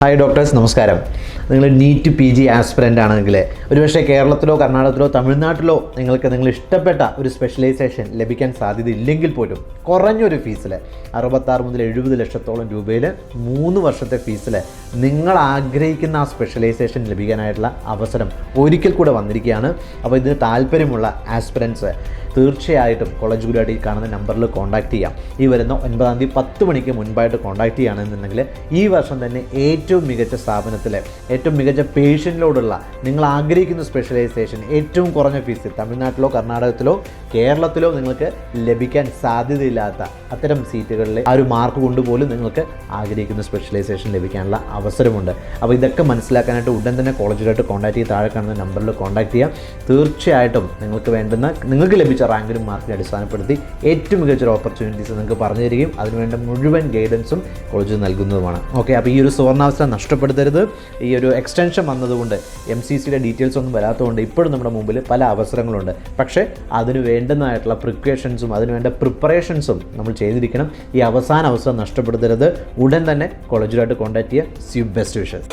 Hi doctors നമസ്കാരം നിങ്ങൾ NEET P G aspirant ആണെങ്കിൽ ഒരുപക്ഷെ കേരളത്തിലോ കർണാടകത്തിലോ തമിഴ്നാട്ടിലോ നിങ്ങൾക്ക് നിങ്ങൾ ഇഷ്ടപ്പെട്ട ഒരു സ്പെഷ്യലൈസേഷൻ ലഭിക്കാൻ സാധ്യതയില്ലെങ്കിൽ പോലും കുറഞ്ഞൊരു ഫീസിൽ അറുപത്താറ് മുതൽ എഴുപത് ലക്ഷത്തോളം രൂപയിൽ മൂന്ന് വർഷത്തെ ഫീസിൽ നിങ്ങൾ ആഗ്രഹിക്കുന്ന ആ സ്പെഷ്യലൈസേഷൻ ലഭിക്കാനായിട്ടുള്ള അവസരം ഒരിക്കൽ കൂടെ വന്നിരിക്കുകയാണ്. അപ്പോൾ ഇതിന് താല്പര്യമുള്ള ആസ്പിറൻസ് തീർച്ചയായിട്ടും കോളേജ് ഗുരുവായിട്ട് ഈ കാണുന്ന നമ്പറിൽ കോൺടാക്റ്റ് ചെയ്യാം. ഈ വരുന്ന ഒൻപതാം തീയതി പത്ത് മണിക്ക് മുൻപായിട്ട് കോൺടാക്ട് ചെയ്യുകയാണെന്നുണ്ടെങ്കിൽ ഈ വർഷം തന്നെ ഏറ്റവും മികച്ച സ്ഥാപനത്തിൽ ഏറ്റവും മികച്ച പേഷ്യന്റിലോടുള്ള നിങ്ങൾ ആഗ്രഹിക്കുന്ന സ്പെഷ്യലൈസേഷൻ ഏറ്റവും കുറഞ്ഞ ഫീസിൽ തമിഴ്നാട്ടിലോ കർണാടകത്തിലോ കേരളത്തിലോ നിങ്ങൾക്ക് ലഭിക്കാൻ സാധ്യതയില്ലാത്ത അത്തരം സീറ്റുകളിൽ ആ ഒരു മാർക്ക് കൊണ്ടുപോലും നിങ്ങൾക്ക് ആഗ്രഹിക്കുന്ന സ്പെഷ്യലൈസേഷൻ ലഭിക്കാനുള്ള അവസരമുണ്ട്. അപ്പോൾ ഇതൊക്കെ മനസ്സിലാക്കാനായിട്ട് ഉടൻ തന്നെ കോളേജിലായിട്ട് കോൺടാക്ട് ചെയ്ത് താഴെ കാണുന്ന നമ്പറിൽ കോൺടാക്ട് ചെയ്യാം. തീർച്ചയായിട്ടും നിങ്ങൾക്ക് വേണ്ടുന്ന നിങ്ങൾക്ക് ലഭിച്ച റാങ്കിലും മാർക്കിനെ അടിസ്ഥാനപ്പെടുത്തി ഏറ്റവും മികച്ചൊരു ഓപ്പർച്യൂണിറ്റീസ് നിങ്ങൾക്ക് പറഞ്ഞു തരികയും അതിനുവേണ്ട മുഴുവൻ ഗൈഡൻസും കോളേജ് നൽകുന്നതുമാണ്. ഓക്കെ അപ്പോൾ ഈ ഒരു സുവർണാവസ്ഥ നഷ്ടപ്പെടുത്തരുത്. ഈ ഒരു എക്സ്റ്റൻഷൻ വന്നതുകൊണ്ട് എം സി സിയുടെ ഡീറ്റെയിൽസ് ഒന്നും വരാത്തതുകൊണ്ട് ഇപ്പോഴും നമ്മുടെ മുമ്പിൽ പല അവസരങ്ങളുണ്ട്. പക്ഷേ അതിന് വേണ്ടുന്നതായിട്ടുള്ള പ്രിക്വേഷൻസും അതിന് വേണ്ട പ്രിപ്പറേഷൻസും നമ്മൾ ചെയ്തിരിക്കണം. ഈ അവസാന അവസരം നഷ്ടപ്പെടുത്തരുത്. ഉടൻ തന്നെ കോളേജിലായിട്ട് കോൺടാക്ട് ചെയ്യുക. സി ബെസ്റ്റ് വിഷസ്